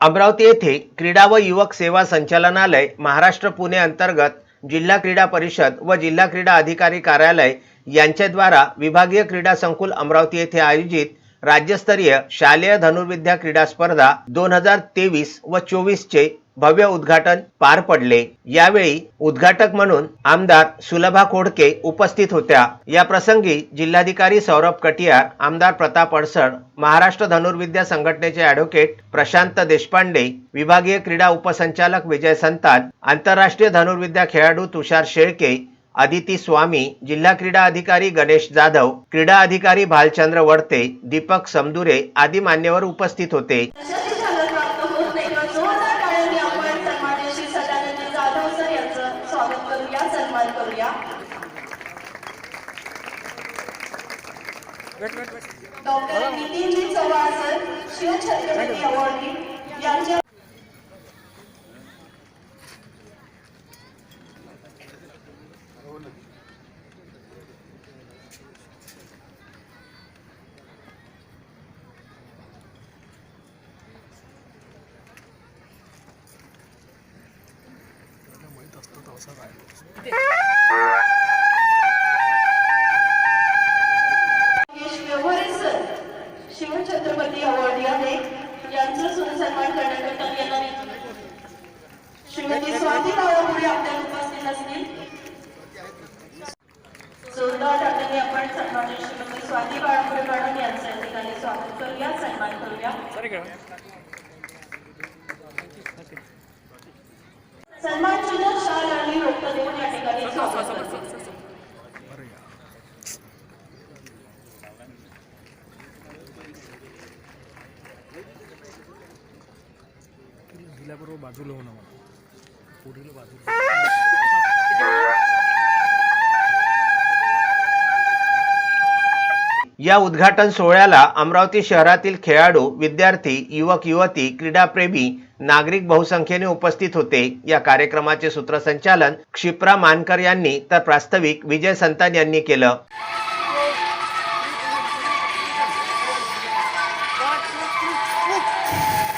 अमरावती येथे क्रीडा व युवक सेवा संचालनालय महाराष्ट्र पुणे अंतर्गत जिल्हा क्रीडा परिषद व जिल्हा क्रीडा अधिकारी कार्यालय यांच्याद्वारा विभागीय क्रीडा संकुल अमरावती येथे आयोजित राज्यस्तरीय शालेय धनुर्विद्या क्रीडा स्पर्धा दोन हजार तेवीस व चोवीसचे भव्य उद्घाटन पार पडले. यावेळी उद्घाटक म्हणून आमदार सुलभा खोडके उपस्थित होत्या. या प्रसंगी जिल्हाधिकारी सौरभ कटियार आमदार प्रताप अडसड महाराष्ट्र धनुर्विद्या संघटनेचे ॲडव्होकेट प्रशांत देशपांडे विभागीय क्रीडा उपसंचालक विजय संतान आंतरराष्ट्रीय धनुर्विद्या खेळाडू तुषार शेळके आदिती स्वामी जिल्हा क्रीडा अधिकारी गणेश जाधव क्रीडा अधिकारी भालचंद्र वडते दीपक समदुरे आदी मान्यवर उपस्थित होते. Doctor Nitinji Chavan sir Shivchhatrapati awardee यांच्या योगेश शिवछत्रपती करण्याकरता येणार श्रीमती स्वाती बाळापुढे आपल्याला उपस्थित असतील. जोरदार टाकल्याने आपण सन्मानित श्रीमती स्वाती बाळापुढे मॅडम यांचं या ठिकाणी स्वागत करूया सन्मान करूया. शाल आणि रोपटं देऊन या ठिकाणी स्वागत करतील दिल्याबरोबर बाजूला होणं मला पुढील बाजूला. या उद्घाटन सोहळ्याला अमरावती शहरातील खेळाडू विद्यार्थी युवक युवती क्रीडाप्रेमी नागरिक बहुसंख्येने उपस्थित होते. या कार्यक्रमाचे सूत्रसंचालन क्षिप्रा मानकर यांनी तर प्रास्ताविक विजय संतान यांनी केलं.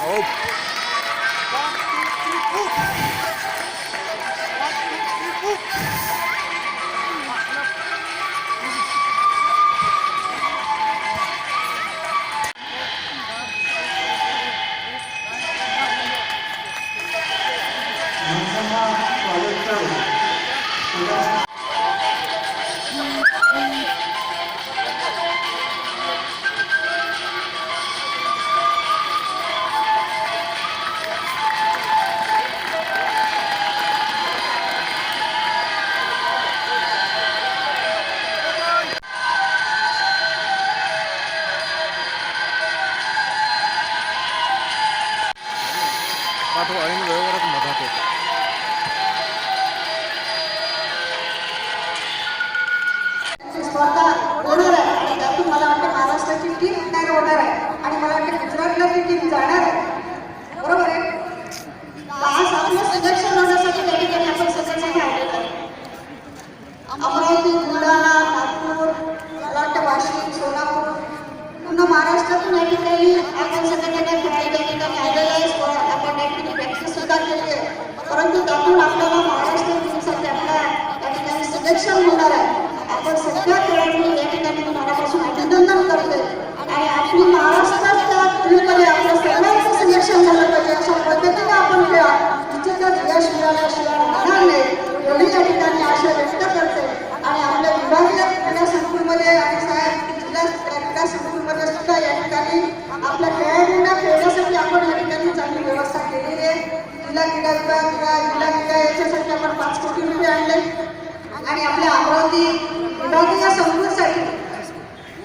हो. Batu ini udah orang tempat स्पर्धा होणार आहे. आणि त्यातून मला वाटतं महाराष्ट्राची टीम तयार होणार आहे. आणि मला वाटतं गुजरातला ती टीम जाणार आहे. बरोबर आहे? आज आपलं सिलेक्शन होण्यासाठी त्या ठिकाणी आपण सगळ्यांनी आलेलो आहे. अमरावती बुलढाणा नागपूर मला वाटतं वाशिम सोलापूर पूर्ण महाराष्ट्रातून या ठिकाणी आपण सगळ्यांना खेळायला त्या ठिकाणी आलेलं आहे. आपण या ठिकाणी प्रॅक्टिस सुद्धा केली आहे. परंतु त्यातून आपल्याला महाराष्ट्र टीमसाठी आपल्या त्या ठिकाणी सिलेक्शन होणार आहे. आपण सगळ्या खेळाडूंनी या ठिकाणी मी मनापासून अभिनंदन करते आणि आपली महाराष्ट्राच्या टीममध्ये आपलं सगळ्यांचं सिलेक्शन झालं पाहिजे. अशा पद्धतीने आपण खेळा निश्चितच यश मिळाल्याशिवाय राहणार नाही. एवढी या ठिकाणी आशा व्यक्त करते आणि आपल्या विभागीय क्रीडा संकुलमध्ये आणि साहेब जिल्हा क्रीडा संकुलमध्ये सुद्धा या ठिकाणी आपल्या खेळाडूंना खेळण्यासाठी आपण या ठिकाणी चांगली व्यवस्था केलेली आहे. जिल्हा क्रीडा विभाग किंवा जिल्हा क्रीडा याच्यासाठी आपण पाच कोटी रुपये आणले. आणि आपल्या अमरावती विभागीय संकुलसाठी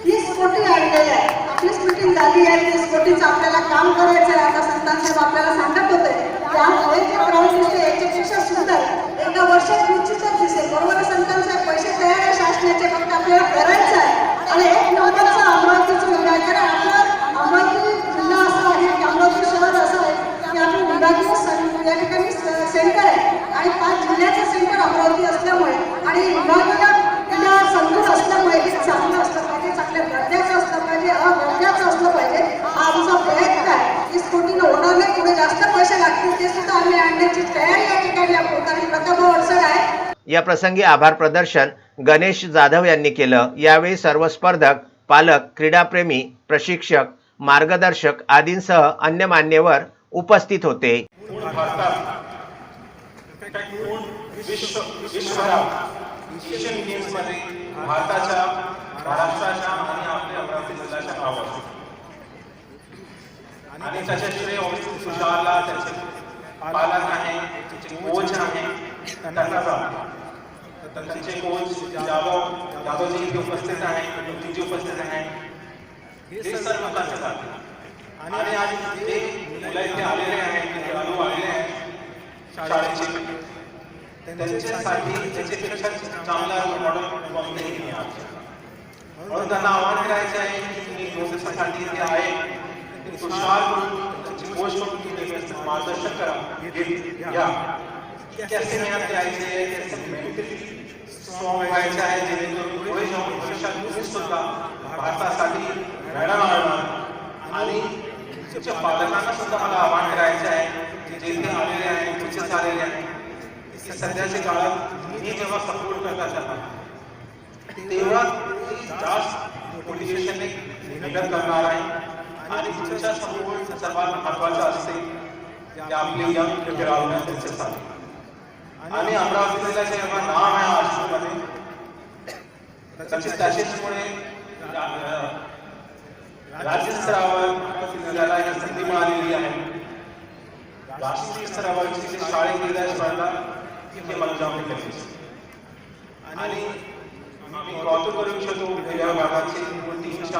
तीस कोटी आणलेले आहे. आपलीच मिटिंग झाली आहे. तीस कोटीचं आपल्याला काम करायचं आहे आता संतान साहेब आपल्याला सांगत होते त्यामुळे जे ग्राउंड दिसते म्हणजे याच्यापेक्षा सुंदर. एका वर्षात निश्चितच दिसेल. बरोबर संतान साहेब? पैसे तयार आहे शासनाचे फक्त आपल्याला करायचं आहे आणि एक नंबरचा अमरावतीचं विभाग आहे कारण आपलं अमरावती जिल्हा असा आहे की अमरावती शहर असं आहे की आपलं विभागीय सं- या ठिकाणी सेंटर आहे आणि पाच जिल्ह्याचं सेंटर अमरावती असल्यामुळे आणि विभागीय क्रीडा संकुल असल्यामुळे हे चांगलं असलं पाहिजे चांगल्या दर्जाचं असलं पाहिजे अदर्जाचं असलं पाहिजे हा आमचा प्रयत्न आहे तीस कोटीनं होणार नाही जेवढे जास्त पैसे लागतील ते सुद्धा आम्ही आणण्याची तयारी या ठिकाणी आपण कारण प्रताप अडचण आहे या प्रसंगी आभार प्रदर्शन गणेश जाधव यांनी केलं. यावेळी सर्व स्पर्धक पालक क्रीडाप्रेमी प्रशिक्षक मार्गदर्शक आदींसह अन्य मान्यवर उपस्थित होते. आणि आणि त्याच्या पालक आहे कोच आहे त्यांना त्यांचे कोच जाधव जाधवजी इथे उपस्थित आहे ज्योतिजी उपस्थित आहे. हे सर्व त्यांच्या जाते आणि आज जे मुलं इथे आलेले आहेत खेळाडू आलेले आहेत शाळेचे. त्यांच्यासाठी त्याच्यापेक्षा चांगला मॉडेल कोणतेही नाही. म्हणून त्यांना आव्हान करायचं आहे की दोन दिवसासाठी इथे आहे ते खुशाल करून तुम्ही व्यवस्थित मार्गदर्शन करा हे या। कसे मेहनत करायचे कसे मेंटली स्ट्रॉंग व्हायचे आहे जेणेकरून पुढे जाऊन भविष्यात तुम्ही सुद्धा भारतासाठी मेडल आणणार आणि तुमच्या पालकांना सुद्धा मला आवाहन करायचे आहे जे इथे आलेले आहेत तुमचे आलेले आहेत की सध्याच्या काळात मी जेव्हा सपोर्ट करता त्यांना तेव्हा ते जास्त मोटिवेशनने मेहनत करणार आहे आणि तुमच्या सपोर्ट सर्वात महत्वाचं असते की आपले यंग खेळाडू आहेत त्यांच्यासाठी आणि अमरावतीला जेव्हा नाम आहे आजमध्ये त्याचे त्याच्याचमुळे राज्यस्तरावर जिल्ह्याला ही संधी मिळालेली आहे. राष्ट्रीय स्तरावरची जी शाळेत गेल्या स्पर्धा ही अंमलबजावणी करायची आणि मी कौतुक करू इच्छितो गेल्या भागाची कोणती टीमच्या